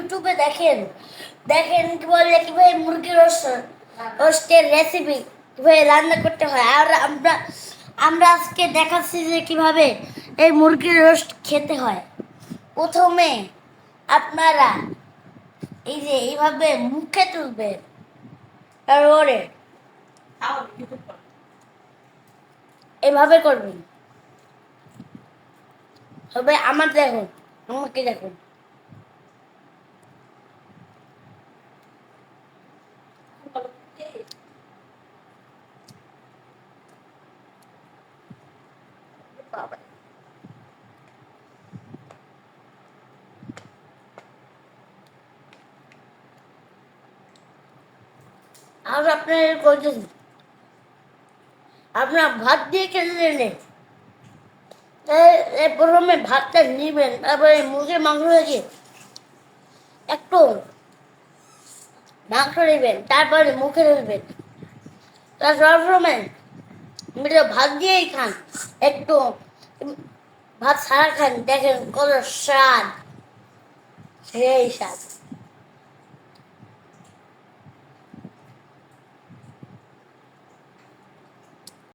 ইউটিউবে দেখেন। দেখেন কি বলে কীভাবে মুরগির রোস্ট, রোস্টের রেসিপি কীভাবে রান্না করতে হয়। আর আমরা আমরা আজকে দেখাচ্ছি যে কীভাবে এই মুরগির রোস্ট খেতে হয়। প্রথমে আপনারা এই যে এইভাবে মুখে তুলবেন, তারপরে এভাবে করবেন। তবে আমার দেখুন আমাকে দেখুন। বাবা। আর আপনার করছেন আপনার ভাত দিয়ে খেলে নেন প্রথমে ভাতটা নিবেন, তারপরে মুরগির মাংস থেকে একটু মাংস নেবেন, তারপরে মুখে নেবেন তার মিলে ভাত দিয়েই খান। একটু ভাত ছাড়া খান দেখেন কত স্বাদ। সেই স্বাদ।